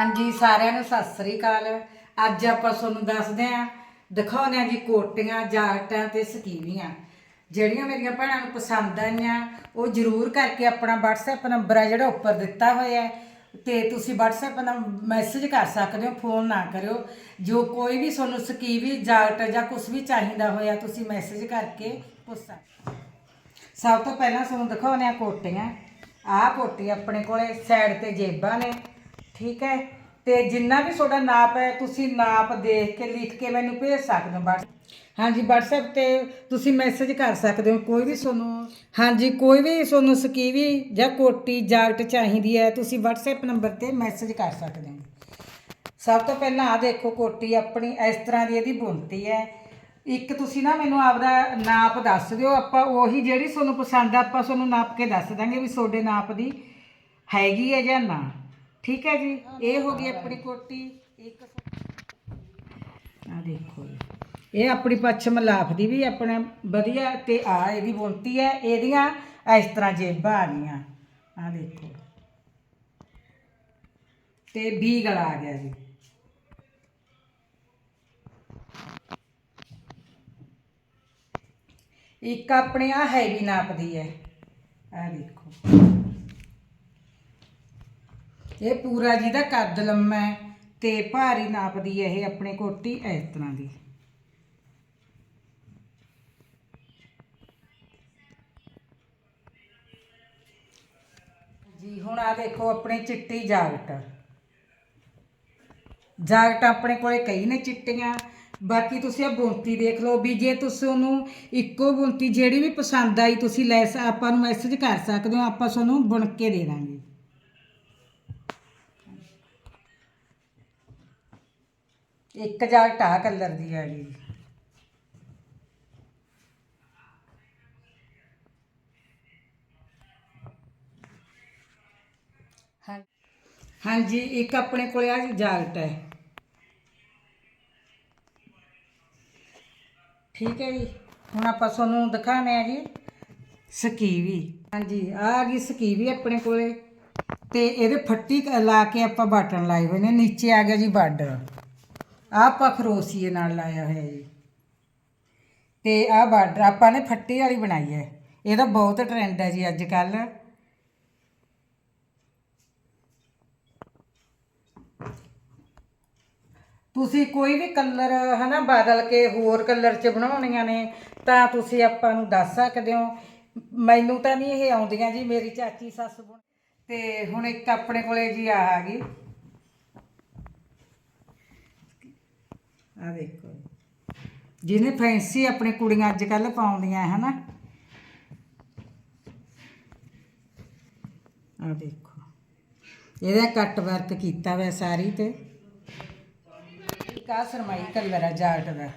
ਹਾਂਜੀ, ਸਾਰਿਆਂ ਨੂੰ ਸਤਿ ਸ੍ਰੀ ਅਕਾਲ। ਅੱਜ ਆਪਾਂ ਤੁਹਾਨੂੰ ਦੱਸਦੇ ਆਂ ਦਿਖਾਉਂਦੇ ਆਂ ਜੀ ਕੋਟੀਆਂ ਜਾਕਟਾਂ ਤੇ ਸਕੀਵੀਆਂ ਜਿਹੜੀਆਂ ਮੇਰੀਆਂ ਭੈਣਾਂ ਨੂੰ ਪਸੰਦ ਆਈਆਂ, ਉਹ ਜਰੂਰ ਕਰਕੇ ਆਪਣਾ WhatsApp ਨੰਬਰ ਆ ਜਿਹੜਾ ਉੱਪਰ ਦਿੱਤਾ ਹੋਇਆ ਹੈ। ਤੇ ਤੁਸੀਂ WhatsApp ਨਾਲ ਮੈਸੇਜ ਕਰ ਸਕਦੇ ਹੋ ਫੋਨ ਨਾ ਕਰਿਓ। ਜੋ ਕੋਈ ਵੀ ਤੁਹਾਨੂੰ ਸਕੀਵੀ ਜਾਕਟ ਜਾਂ ਕੁਝ ਵੀ ਚਾਹੀਦਾ ਹੋਇਆ, ਤੁਸੀਂ ਮੈਸੇਜ ਕਰਕੇ ਪੁੱਛ ਸਕਦੇ ਹੋ। ਸਭ ਤੋਂ ਪਹਿਲਾਂ ਤੁਹਾਨੂੰ ਦਿਖਾਉਂਦੇ ਆ ਕੋਟੀਆਂ। ਆਹ ਕੋਟੀ ਆਪਣੇ ਕੋਲੇ ਸਾਈਡ ਤੇ ਜੇਬਾਂ ਨੇ। ਠੀਕ ਹੈ? ਤੇ ਜਿੰਨਾ ਵੀ ਤੁਹਾਡਾ ਨਾਪ ਹੈ ਤੁਸੀਂ ਨਾਪ ਦੇਖ ਕੇ ਲਿਖ ਕੇ ਮੈਨੂੰ ਭੇਜ ਸਕਦੇ ਹੋ WhatsApp ਹਾਂਜੀ WhatsApp ਤੇ ਤੁਸੀਂ ਮੈਸੇਜ ਕਰ ਸਕਦੇ ਹੋ ਕੋਈ ਵੀ ਤੁਹਾਨੂੰ ਹਾਂਜੀ ਕੋਈ ਵੀ ਤੁਹਾਨੂੰ ਸਕੀਵੀ ਜਾਂ ਕੋਟੀ ਜਾਕਟ ਚਾਹੀਦੀ ਹੈ ਤੁਸੀਂ WhatsApp ਨੰਬਰ ਤੇ ਮੈਸੇਜ ਕਰ ਸਕਦੇ ਹੋ। ਸਭ ਤੋਂ ਪਹਿਲਾਂ ਆ ਦੇਖੋ ਕੋਟੀ ਆਪਣੀ ਇਸ ਤਰ੍ਹਾਂ ਦੀ ਇਹਦੀ ਬੁਣਤੀ ਹੈ। ਇੱਕ ਤੁਸੀਂ ਨਾ ਮੈਨੂੰ ਆਪਦਾ ਨਾਪ ਦੱਸ ਦਿਓ ਆਪਾਂ ਉਹੀ ਜਿਹੜੀ ਤੁਹਾਨੂੰ ਪਸੰਦ ਆ ਆਪਾਂ ਤੁਹਾਨੂੰ ਨਾਪ ਕੇ ਦੱਸ ਦਾਂਗੇ ਵੀ ਤੁਹਾਡੇ ਨਾਪ ਦੀ ਹੈਗੀ ਹੈ ਜਾਂ ਨਾ। ਠੀਕ ਹੈ ਜੀ? ਇਹ ਹੋ ਗਈ ਆਪਣੀ ਕੋਟੀ। ਇੱਕ ਆ ਦੇਖੋ ਜੀ। ਇਹ ਆਪਣੀ ਪੱਛਮ ਲਾਫ ਦੀ ਵੀ ਆਪਣਾ ਵਧੀਆ ਤੇ ਆ ਇਹਦੀ ਬੁਣਤੀ ਹੈ। ਇਹਦੀਆਂ ਇਸ ਤਰ੍ਹਾਂ ਜੇਬਾਂ ਆ ਗਈਆਂ। ਆ ਦੇਖੋ। ਤੇ ਵੀ ਗਲਾ ਆ ਗਿਆ ਜੀ। ਇੱਕ ਆਪਣੇ ਆ ਹੈਵੀ ਨਾਪ ਦੀ ਹੈ। ਆ ਦੇਖੋ। ਇਹ ਪੂਰਾ ਜਿਹਦਾ ਕੱਦ ਲੰਮਾ ਹੈ ਤੇ ਭਾਰੀ ਨਾਪਦੀ ਹੈ ਇਹ ਆਪਣੇ ਕੋਟੀ ਇਸ ਤਰ੍ਹਾਂ ਦੀ। ਜੀ, ਹੁਣ ਆ ਦੇਖੋ ਆਪਣੇ ਚਿੱਟੀ ਜਾਗਟ ਜਾਗਟ ਆਪਣੇ ਕੋਲੇ ਕਈ ਨੇ ਚਿੱਟੀਆਂ। ਬਾਕੀ ਤੁਸੀਂ ਆ ਬੁਣਤੀ ਦੇਖ ਲਓ ਵੀ ਜੇ ਤੁਸੀਂ ਉਹਨੂੰ ਇੱਕੋ ਬੁਣਤੀ ਜਿਹੜੀ ਵੀ ਪਸੰਦ ਆਈ, ਤੁਸੀਂ ਲੈ ਸ ਆਪਾਂ ਨੂੰ ਮੈਸੇਜ ਕਰ ਸਕਦੇ ਹੋ, ਆਪਾਂ ਤੁਹਾਨੂੰ ਬੁਣ ਕੇ ਦੇ ਦਾਂਗੇ। ਇੱਕ ਜਾਕਟ ਆ ਕਲਰ ਦੀ ਆ ਹਾਂ। ਹਾਂਜੀ ਇੱਕ ਆਪਣੇ ਕੋਲੇ ਆ ਜਾਕਟ ਹੈ। ਠੀਕ ਹੈ ਜੀ ਹੁਣ ਆਪਾਂ ਤੁਹਾਨੂੰ ਦਿਖਾਣੇ ਆ ਜੀ ਸਕੀਵੀ। ਹਾਂਜੀ ਆ ਗਈ ਸਕੀਵੀ ਆਪਣੇ ਕੋਲੇ ਤੇ ਇਹਦੇ ਫੱਟੀ ਲਾ ਕੇ ਆਪਾਂ ਬਟਨ ਲਾਏ ਹੋਏ ਨੇ ਨੀਚੇ ਆ ਗਿਆ ਜੀ ਬਾਰਡਰ। ਆਹ ਆਪਾਂ ਖਰੋਸੀਏ ਨਾਲ ਲਾਇਆ ਹੋਇਆ ਜੀ। ਤੇ ਆਹ ਬਾਰਡਰ, ਆਪਾਂ ਨੇ ਫੱਟੀ ਵਾਲੀ ਬਣਾਈ ਹੈ। ਇਹਦਾ ਬਹੁਤ ਟ੍ਰੈਂਡ ਹੈ ਜੀ ਅੱਜ ਕੱਲ੍ਹ। ਤੁਸੀਂ ਕੋਈ ਵੀ ਕਲਰ ਹਨਾ, ਬਦਲ ਕੇ ਹੋਰ ਕਲਰ 'ਚ ਬਣਾਉਣੀਆਂ ਨੇ, ਤਾਂ ਤੁਸੀਂ ਆਪਾਂ ਨੂੰ ਦੱਸ ਸਕਦੇ ਹੋ। ਮੈਨੂੰ ਤਾਂ ਨਹੀਂ ਇਹ ਆਉਂਦੀਆਂ ਜੀ, ਮੇਰੀ ਚਾਚੀ, ਸੱਸ ਬੁਣ ਤੇ ਹੁਣ ਇੱਕ ਆਪਣੇ ਕੋਲੇ ਜੀ ਆ ਆ ਗਈ। ਆ ਦੇਖੋ ਜਿਹਨੇ ਫੈਂਸੀ ਆਪਣੇ ਕੁੜੀਆਂ ਅੱਜ ਕੱਲ ਪਾਉਂਦੀਆਂ, ਹਨਾ? ਆ ਦੇਖੋ ਇਹਦਾ ਕੱਟ ਵਰਕ ਕੀਤਾ ਹੋਇਆ ਸਾਰੀ ਤੇ। ਇੱਕ ਸਰਮਾਈ ਕਲਰ ਆ ਜਾਟ ਦਾ।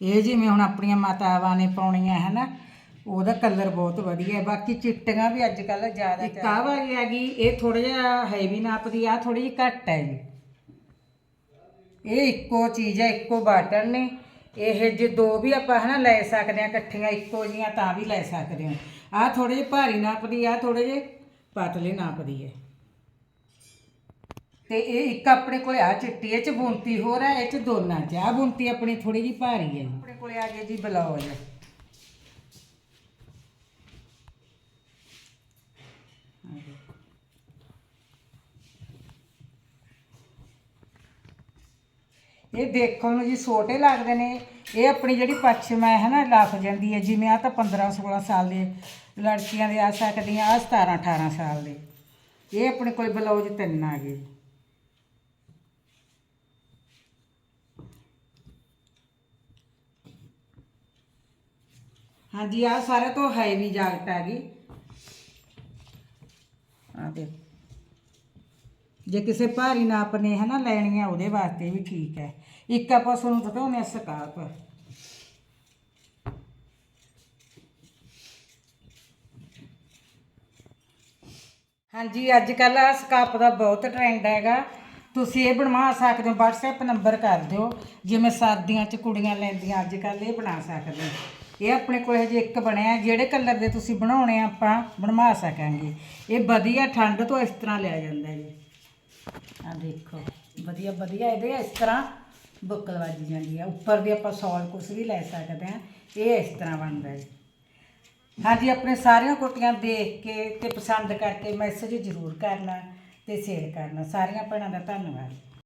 ਇਹ ਜਿਵੇਂ ਹੁਣ ਆਪਣੀਆਂ ਮਾਤਾਵਾਂ ਨੇ ਪਾਉਣੀਆਂ ਹੈ ਉਹਦਾ ਕਲਰ ਬਹੁਤ ਵਧੀਆ ਹੈ। ਬਾਕੀ ਚਿੱਟੀਆਂ ਵੀ ਅੱਜ ਕੱਲ ਜ਼ਿਆਦਾ ਇੱਕ ਆਹ ਵਾਲੀ ਹੈਗੀ ਇਹ ਥੋੜਾ ਜਿਹਾ ਹੈਵੀ ਨਾਪ ਦੀ ਆ ਥੋੜੀ ਜਿਹੀ ਘੱਟ ਹੈ ਜੀ। ਇਹ ਇੱਕੋ ਚੀਜ਼ ਹੈ ਇੱਕੋ ਬਾਟਨ ਨੇ। ਇਹ ਜੇ ਦੋ ਵੀ ਆਪਾਂ ਹਨਾ ਲੈ ਸਕਦੇ ਆ ਇਕੱਠੀਆਂ ਇੱਕੋ ਜੀਆਂ ਤਾਂ ਵੀ ਲੈ ਸਕਦੇ ਹਾਂ। ਆਹ ਥੋੜੇ ਜਿਹੇ ਭਾਰੀ ਨਾਪ ਦੀ ਆ ਥੋੜੇ ਜਿਹੇ ਪਤਲੇ ਨਾਪ ਦੀ ਹੈ। ਤੇ ਇਹ ਇੱਕ ਆਪਣੇ ਕੋਲੇ ਆ ਚਿੱਟੀ ਇਹ ਚ ਬੁੰਤੀ ਹੋਰ ਹੈ ਇਹ ਚ ਦੋਨਾਂ ਚ। ਆ ਬੁੰਤੀ ਆਪਣੀ ਥੋੜੀ ਜਿਹੀ ਭਾਰੀ ਹੈ। ਆਪਣੇ ਕੋਲੇ ਆ ਗਿਆ ਜੀ ਬਲੌਜ ਇਹ ਦੇਖਣ ਨੂੰ ਜੀ ਛੋਟੇ ਲੱਗਦੇ ਨੇ। ਇਹ ਆਪਣੀ ਜਿਹੜੀ ਪੱਛਮ ਹੈ ਨਾ ਲੱਗ ਜਾਂਦੀ ਹੈ। ਜਿਵੇਂ ਆ ਤਾਂ 15 16 ਸਾਲ ਦੇ ਲੜਕੀਆਂ ਦੇ ਆ ਸਕਦੀਆਂ ਆ 17 18 ਸਾਲ ਦੇ। ਇਹ ਆਪਣੇ ਕੋਲ ਬਲੌਜ ਤਿੰਨ ਆ ਗਏ ਹਾਂਜੀ ਆ ਸਾਰੇ ਤੋਂ ਹੈਵੀ ਜਾਕਟ ਆ ਗਈ ਆ ਦੇਖ। ਜੇ ਕਿਸੇ ਭਾਰੀ ਨਾਪ ਨੇ ਹਨਾ ਲੈਣੀ ਆ ਉਹਦੇ ਵਾਸਤੇ ਵੀ ਠੀਕ ਹੈ। ਇੱਕ ਆਪਾਂ ਤੁਹਾਨੂੰ ਦਿਖਾਉਂਦੇ ਆ ਸਕਾਪ ਹਾਂਜੀ ਅੱਜ ਕੱਲ ਆ ਸਕਾਪ ਦਾ ਬਹੁਤ ਟ੍ਰੈਂਡ ਹੈਗਾ। ਤੁਸੀਂ ਇਹ ਬਣਵਾ ਸਕਦੇ ਹੋ, WhatsApp ਨੰਬਰ ਕਰ ਦਿਓ। ਜਿਵੇਂ ਸਰਦੀਆਂ 'ਚ ਕੁੜੀਆਂ ਲੈਂਦੀਆਂ ਅੱਜ ਕੱਲ ਇਹ ਬਣਾ ਸਕਦੇ ਹੋ। ਇਹ ਆਪਣੇ ਕੋਲ ਹਜੇ ਇੱਕ ਬਣਿਆ, ਜਿਹੜੇ ਕਲਰ ਦੇ ਤੁਸੀਂ ਬਣਾਉਣੇ ਆ ਆਪਾਂ, ਬਣਵਾ ਸਕਾਂਗੇ। ਇਹ ਵਧੀਆ, ਠੰਡ ਤੋਂ ਇਸ ਤਰ੍ਹਾਂ ਲਿਆ ਜਾਂਦਾ ਜੀ। ਆ ਦੇਖੋ, ਵਧੀਆ ਵਧੀਆ ਇਹਦੇ ਇਸ ਤਰ੍ਹਾਂ ਬੁੱਕਲ ਵੱਜ ਜਾਂਦੀ ਆ। ਉੱਪਰ ਦੀ ਆਪਾਂ ਸੌਲ ਕੁਛ ਵੀ ਲੈ ਸਕਦੇ ਆ ਇਹ ਇਸ ਤਰ੍ਹਾਂ ਬਣਦਾ ਜੀ। ਹਾਂਜੀ, ਆਪਣੇ ਸਾਰੀਆਂ ਕੋਟੀਆਂ ਦੇਖ ਕੇ ਤੇ ਪਸੰਦ ਕਰਕੇ ਮੈਸੇਜ ਜ਼ਰੂਰ ਕਰਨਾ ਤੇ ਸ਼ੇਅਰ ਕਰਨਾ। ਸਾਰੀਆਂ ਭੈਣਾਂ ਦਾ ਧੰਨਵਾਦ।